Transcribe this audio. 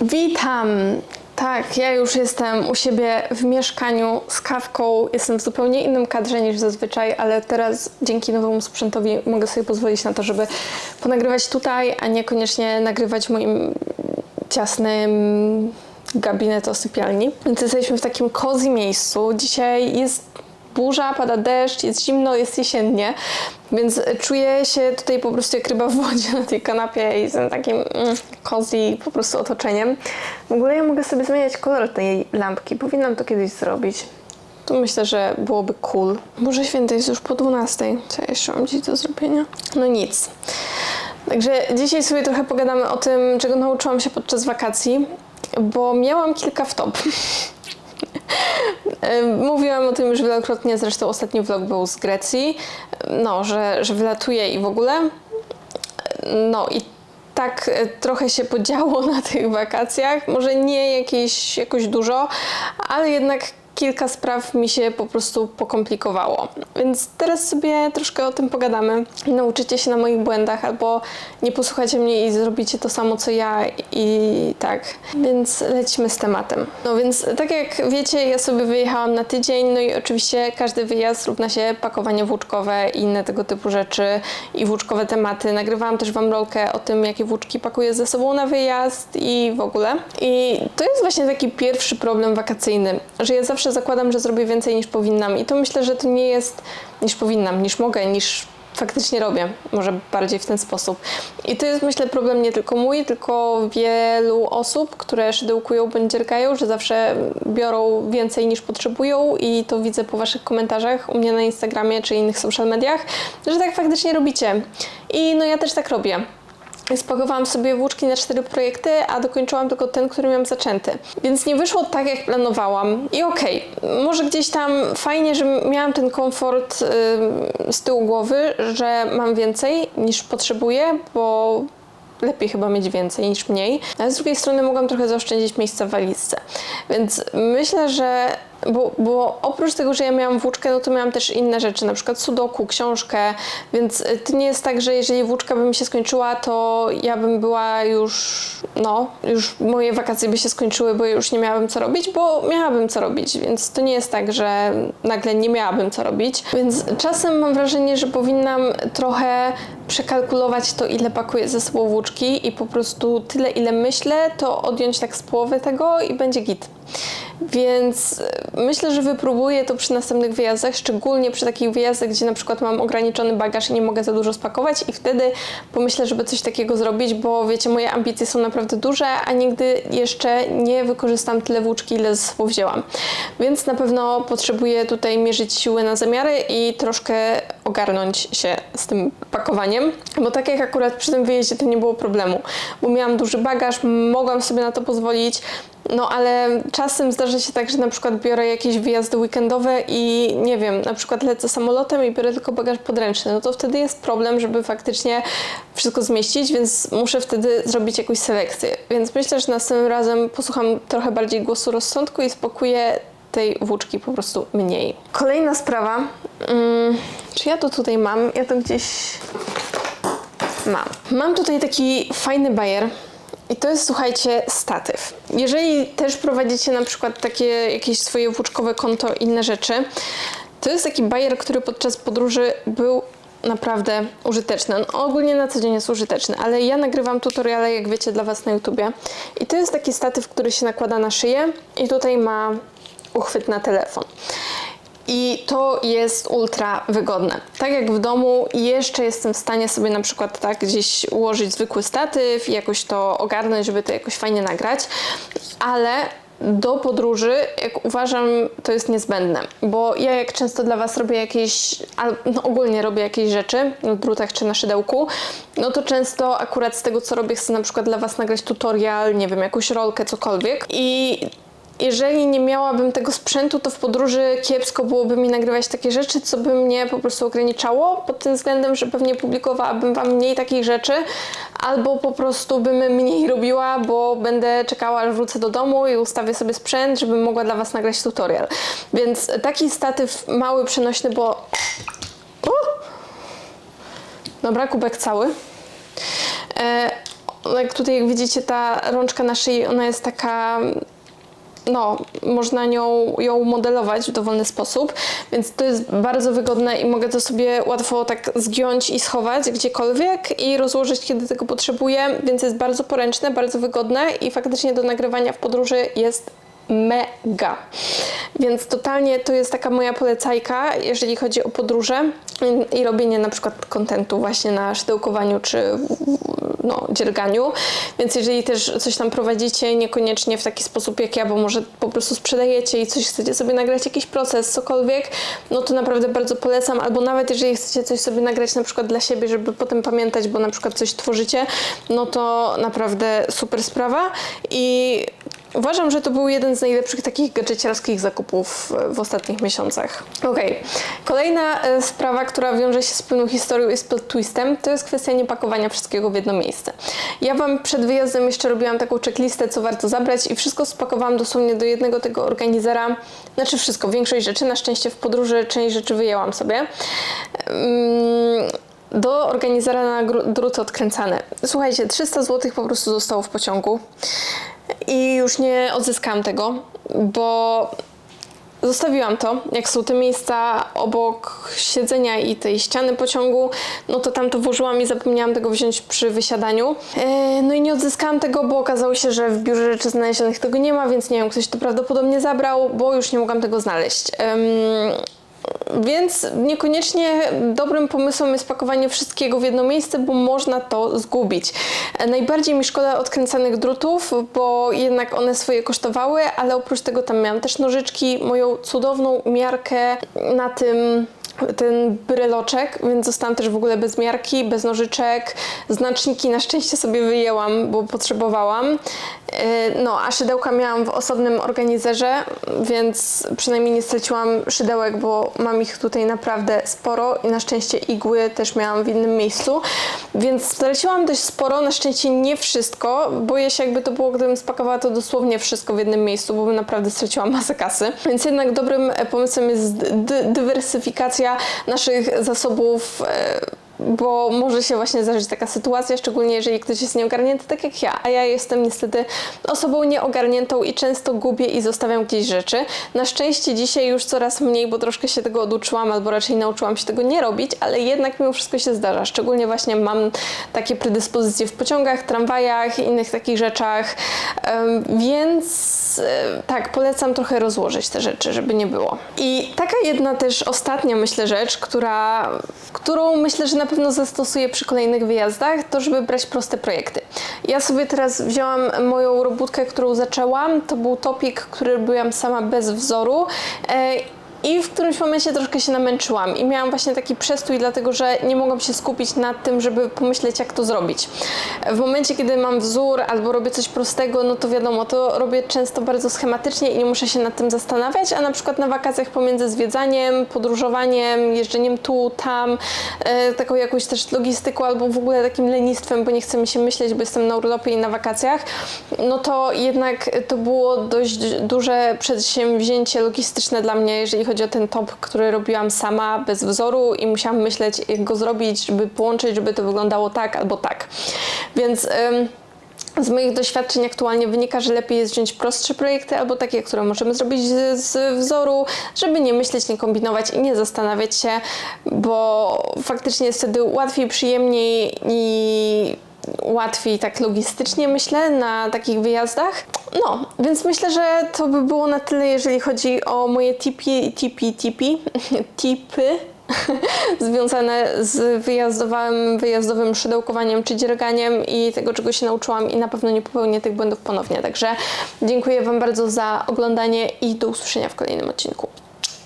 Witam! Tak, ja już jestem u siebie w mieszkaniu z kawką. Jestem w zupełnie innym kadrze niż zazwyczaj, ale teraz dzięki nowemu sprzętowi mogę sobie pozwolić na to, żeby ponagrywać tutaj, a niekoniecznie nagrywać w moim ciasnym gabinetu sypialni. Więc jesteśmy w takim cozy miejscu. Dzisiaj jest burza, pada deszcz, jest zimno, jest jesiennie, więc czuję się tutaj po prostu jak ryba w wodzie na tej kanapie i z takim mm, cozy po prostu otoczeniem. W ogóle ja mogę sobie zmieniać kolor tej lampki, powinnam to kiedyś zrobić. To myślę, że byłoby cool. Boże święte, jest już po 12. Co ja jeszcze mam dziś do zrobienia? No nic. Także dzisiaj sobie trochę pogadamy o tym, czego nauczyłam się podczas wakacji, bo miałam kilka wtop. Mówiłam o tym już wielokrotnie, zresztą ostatni vlog był z Grecji, no, że, że wylatuję i w ogóle. No i tak e, trochę się podziało na tych wakacjach. Może nie jakieś, jakoś dużo, ale jednak kilka spraw mi się po prostu pokomplikowało. Więc teraz sobie troszkę o tym pogadamy. Nauczycie się na moich błędach albo nie posłuchacie mnie i zrobicie to samo co ja i tak. Więc lecimy z tematem. No więc tak jak wiecie, ja sobie wyjechałam na tydzień, no i oczywiście każdy wyjazd równa się pakowanie włóczkowe i inne tego typu rzeczy i włóczkowe tematy. Nagrywałam też wam rolkę o tym, jakie włóczki pakuję ze sobą na wyjazd i w ogóle. I to jest właśnie taki pierwszy problem wakacyjny, że ja zawsze zakładam, że zrobię więcej niż powinnam i to myślę, że to nie jest niż powinnam, niż mogę, niż faktycznie robię, może bardziej w ten sposób. I to jest myślę problem nie tylko mój, tylko wielu osób, które szydełkują bądź że zawsze biorą więcej niż potrzebują i to widzę po waszych komentarzach u mnie na Instagramie czy innych social mediach, że tak faktycznie robicie. I no ja też tak robię. Spakowałam sobie włóczki na cztery projekty, a dokończyłam tylko ten, który miałam zaczęty. Więc nie wyszło tak, jak planowałam. I okej, może gdzieś tam fajnie, że miałam ten komfort ym, z tyłu głowy, że mam więcej niż potrzebuję, bo lepiej chyba mieć więcej niż mniej. Ale z drugiej strony mogłam trochę zaoszczędzić miejsca w walizce. Więc myślę, że bo, bo oprócz tego, że ja miałam włóczkę, no to miałam też inne rzeczy, na przykład sudoku, książkę, więc y, to nie jest tak, że jeżeli włóczka by mi się skończyła, to ja bym była już, no, już moje wakacje by się skończyły, bo już nie miałabym co robić, bo miałabym co robić, więc to nie jest tak, że nagle nie miałabym co robić. Więc czasem mam wrażenie, że powinnam trochę przekalkulować to, ile pakuję ze sobą włóczki i po prostu tyle, ile myślę, to odjąć tak z połowy tego i będzie git. Więc myślę, że wypróbuję to przy następnych wyjazdach, szczególnie przy takich wyjazdach, gdzie na przykład mam ograniczony bagaż i nie mogę za dużo spakować i wtedy pomyślę, żeby coś takiego zrobić, bo wiecie, moje ambicje są naprawdę duże, a nigdy jeszcze nie wykorzystam tyle włóczki, ile ze sobą wzięłam. Więc na pewno potrzebuję tutaj mierzyć siły na zamiary i troszkę ogarnąć się z tym pakowaniem, bo tak jak akurat przy tym wyjeździe to nie było problemu, bo miałam duży bagaż, mogłam sobie na to pozwolić, no ale czasem zdarza się tak, że na przykład biorę jakieś wyjazdy weekendowe i nie wiem, na przykład lecę samolotem i biorę tylko bagaż podręczny, no to wtedy jest problem, żeby faktycznie wszystko zmieścić, więc muszę wtedy zrobić jakąś selekcję. Więc myślę, że następnym razem posłucham trochę bardziej głosu rozsądku i spakuję tej włóczki po prostu mniej. Kolejna sprawa. Mm, czy ja to tutaj mam? Ja to gdzieś mam. Mam tutaj taki fajny bajer. I to jest, słuchajcie, statyw. Jeżeli też prowadzicie na przykład takie jakieś swoje włóczkowe konto, inne rzeczy, to jest taki bajer, który podczas podróży był naprawdę użyteczny. On ogólnie na co dzień jest użyteczny, ale ja nagrywam tutoriale, jak wiecie, dla Was na YouTubie. I to jest taki statyw, który się nakłada na szyję i tutaj ma uchwyt na telefon. I to jest ultra wygodne. Tak jak w domu, jeszcze jestem w stanie sobie na przykład tak gdzieś ułożyć zwykły statyw jakoś to ogarnąć, żeby to jakoś fajnie nagrać, ale do podróży, jak uważam, to jest niezbędne, bo ja jak często dla Was robię jakieś, no ogólnie robię jakieś rzeczy na drutach czy na szydełku, no to często akurat z tego co robię chcę na przykład dla Was nagrać tutorial, nie wiem, jakąś rolkę, cokolwiek i jeżeli nie miałabym tego sprzętu, to w podróży kiepsko byłoby mi nagrywać takie rzeczy, co by mnie po prostu ograniczało pod tym względem, że pewnie publikowałabym Wam mniej takich rzeczy, albo po prostu bym mniej robiła, bo będę czekała, aż wrócę do domu i ustawię sobie sprzęt, żebym mogła dla Was nagrać tutorial. Więc taki statyw mały, przenośny, bo... U! Dobra, kubek cały. E, jak tutaj jak widzicie ta rączka na szyi, ona jest taka no, można nią, ją modelować w dowolny sposób, więc to jest bardzo wygodne i mogę to sobie łatwo tak zgiąć i schować gdziekolwiek i rozłożyć, kiedy tego potrzebuję, więc jest bardzo poręczne, bardzo wygodne i faktycznie do nagrywania w podróży jest mega. Więc totalnie to jest taka moja polecajka, jeżeli chodzi o podróże i robienie na przykład kontentu właśnie na szydełkowaniu czy no, dzierganiu. Więc jeżeli też coś tam prowadzicie, niekoniecznie w taki sposób jak ja, bo może po prostu sprzedajecie i coś chcecie sobie nagrać, jakiś proces, cokolwiek, no to naprawdę bardzo polecam. Albo nawet jeżeli chcecie coś sobie nagrać na przykład dla siebie, żeby potem pamiętać, bo na przykład coś tworzycie, no to naprawdę super sprawa. I Uważam, że to był jeden z najlepszych takich gadżeciarskich zakupów e, w ostatnich miesiącach. Okej, kolejna e, sprawa, która wiąże się z pewną historią i z plot twistem, to jest kwestia niepakowania wszystkiego w jedno miejsce. Ja Wam przed wyjazdem jeszcze robiłam taką checklistę, co warto zabrać i wszystko spakowałam dosłownie do jednego tego organizera. Znaczy wszystko, większość rzeczy, na szczęście w podróży część rzeczy wyjęłam sobie. Mm, do organizera na druty odkręcane. Słuchajcie, 300 zł po prostu zostało w pociągu i już nie odzyskałam tego, bo zostawiłam to. Jak są te miejsca obok siedzenia i tej ściany pociągu, no to tam to włożyłam i zapomniałam tego wziąć przy wysiadaniu. E, no i nie odzyskałam tego, bo okazało się, że w biurze rzeczy znalezionych tego nie ma, więc nie wiem, ktoś to prawdopodobnie zabrał, bo już nie mogłam tego znaleźć. Więc niekoniecznie dobrym pomysłem jest pakowanie wszystkiego w jedno miejsce, bo można to zgubić. Najbardziej mi szkoda odkręcanych drutów, bo jednak one swoje kosztowały, ale oprócz tego tam miałam też nożyczki, moją cudowną miarkę na tym ten bryloczek, więc zostałam też w ogóle bez miarki, bez nożyczek. Znaczniki na szczęście sobie wyjęłam, bo potrzebowałam. Yy, No, a szydełka miałam w osobnym organizerze, więc przynajmniej nie straciłam szydełek, bo mam ich tutaj naprawdę sporo i na szczęście igły też miałam w innym miejscu. Więc straciłam dość sporo, na szczęście nie wszystko. Boję się, jakby to było, gdybym spakowała to dosłownie wszystko w jednym miejscu, bo bym naprawdę straciłam masę kasy. Więc jednak dobrym e, pomysłem jest dy- dywersyfikacja naszych zasobów. Bo może się właśnie zdarzyć taka sytuacja, szczególnie jeżeli ktoś jest nieogarnięty, tak jak ja. A ja jestem niestety osobą nieogarniętą i często gubię i zostawiam gdzieś rzeczy. Na szczęście dzisiaj już coraz mniej, bo troszkę się tego oduczyłam, albo raczej nauczyłam się tego nie robić, ale jednak mimo wszystko się zdarza. Szczególnie właśnie mam takie predyspozycje w pociągach, tramwajach innych takich rzeczach, więc e, tak, polecam trochę rozłożyć te rzeczy, żeby nie było. I taka jedna też ostatnia, myślę, rzecz, która, którą myślę, że na pewno zastosuję przy kolejnych wyjazdach, to żeby brać proste projekty. Ja sobie teraz wzięłam moją robótkę, którą zaczęłam. To był topik, który robiłam sama bez wzoru. I w którymś momencie troszkę się namęczyłam i miałam właśnie taki przestój, dlatego że nie mogłam się skupić nad tym, żeby pomyśleć, jak to zrobić. W momencie, kiedy mam wzór albo robię coś prostego, no to wiadomo, to robię często bardzo schematycznie i nie muszę się nad tym zastanawiać, a na przykład na wakacjach pomiędzy zwiedzaniem, podróżowaniem, jeżdżeniem tu, tam, e, taką jakąś też logistyką albo w ogóle takim lenistwem, bo nie chce mi się myśleć, bo jestem na urlopie i na wakacjach, no to jednak to było dość duże przedsięwzięcie logistyczne dla mnie, jeżeli chodzi o ten top, który robiłam sama, bez wzoru i musiałam myśleć, jak go zrobić, żeby połączyć, żeby to wyglądało tak albo tak. Więc... Ym, z moich doświadczeń aktualnie wynika, że lepiej jest wziąć prostsze projekty albo takie, które możemy zrobić z, z wzoru, żeby nie myśleć, nie kombinować i nie zastanawiać się, bo faktycznie jest wtedy łatwiej, przyjemniej i łatwiej tak logistycznie myślę na takich wyjazdach. No, więc myślę, że to by było na tyle, jeżeli chodzi o moje tipy, tipy, tipy, tipy związane z wyjazdowym, wyjazdowym szydełkowaniem czy dzierganiem i tego, czego się nauczyłam i na pewno nie popełnię tych błędów ponownie. Także dziękuję Wam bardzo za oglądanie i do usłyszenia w kolejnym odcinku.